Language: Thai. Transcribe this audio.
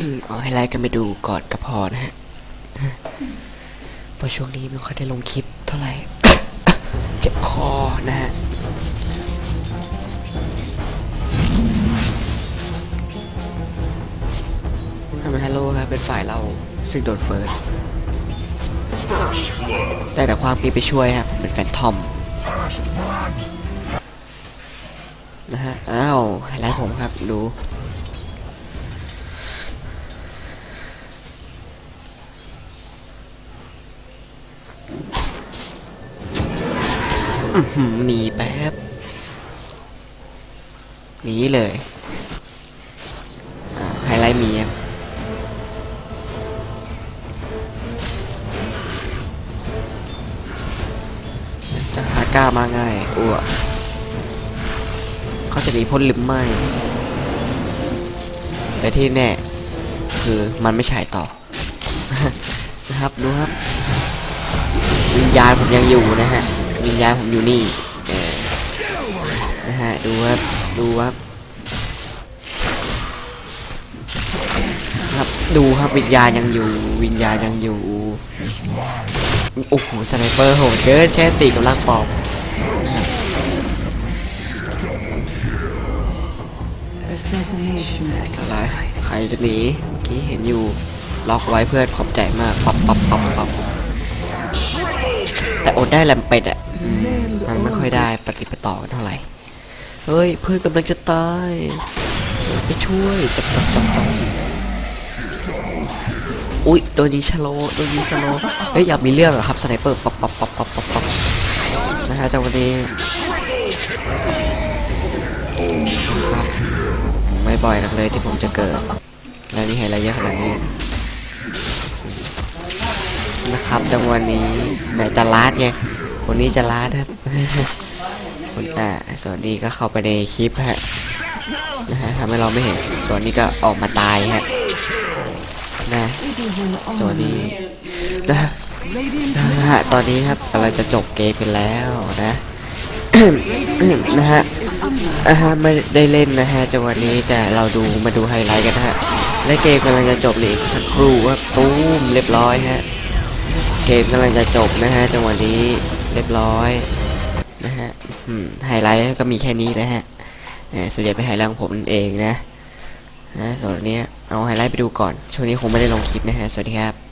อืมเอาให้ไลค์กันไปดูก่อนก็พอนะฮะเพราะช่วงนี้ไม่ค่อยได้ลงคลิปเท่าไหร่เจ็บคอนะฮะทำไมฮัลโหลครับเป็นฝ่ายเราซึ่งโดนเฟิร์สแต่แต่ความปีไปช่วยครับเป็นแฟนทอมนะฮะ อ้าวไฮไลท์ผมครับ ดู หนีแป๊บหนีเลยไฮไลท์มีครับจะหาก้ามาง่ายอ้วกเขาจะหนีพ้นหรือไม่ แต่ที่แน่ คือมันไม่ฉายต่อ นะครับ ดูครับ วิญญาณผมยังอยู่นะฮะ วิญญาณผมอยู่นี่เออนะฮะดูครับดูครับครับดูครับวิญญาณยังอยู่วิญญาณยังอยู่โอ้โหสไนเปอร์โหดเกินแช่ตีกับลากปอมอะไรใครจะหนีเมื่อกี้เห็นอยู่ล็อกไว้เพื่อนขอบใจมากปับปับปับปับแต่อดได้แลมเป็ดอะ มันไม่ค่อยได้ปฏิปต่อกันเท่าไหร่ เฮ้ย เพื่อนกำลังจะตายไปช่วยจับจับจับจับอุ้ยโดนยิงชะโลโดนยิงชะโลเฮ้ยอยากมีเรื่องเหรอะครับสไนเปอร์ปับปับปับปับปับปับนะฮะจากวันนี้ครับไม่บ่อยนักเลยที่ผมจะเกิดแล้วนี่ให้อะไรเยอะขนาดนี้นะครับจังหวะนี้ไหนจะลาดไง คนนี้จะล้าครับคนอ่าส่วนนี้ก็เข้าไปในคลิปฮะนะฮะทำให้เราไม่เห็น ส่วนนี้ก็ออกมาตายฮะนะตัวนี้นะนะฮะตอนนี้ครับกำลังจะจบเกมกันแล้วนะนะฮะอาฮะไม่ได้เล่นนะฮะจังหวะนี้แต่เราดูมาดูไฮไลท์กันฮะและเกมกำลังจะจบเลยอีกสักครู่ว่าตูมเรียบร้อยฮะเกมกำลังจะจบนะฮะจังหวะนี้ เรียบร้อยนะฮะอืมไฮไลท์ก็มีแค่นี้แหละฮะนะส่วนใหญ่เป็นไฮไลท์ของผมนั่นเองนะนะส่วนนี้เอาไฮไลท์ไปดูก่อน ช่วงนี้คงไม่ได้ลงคลิปนะฮะ สวัสดีครับ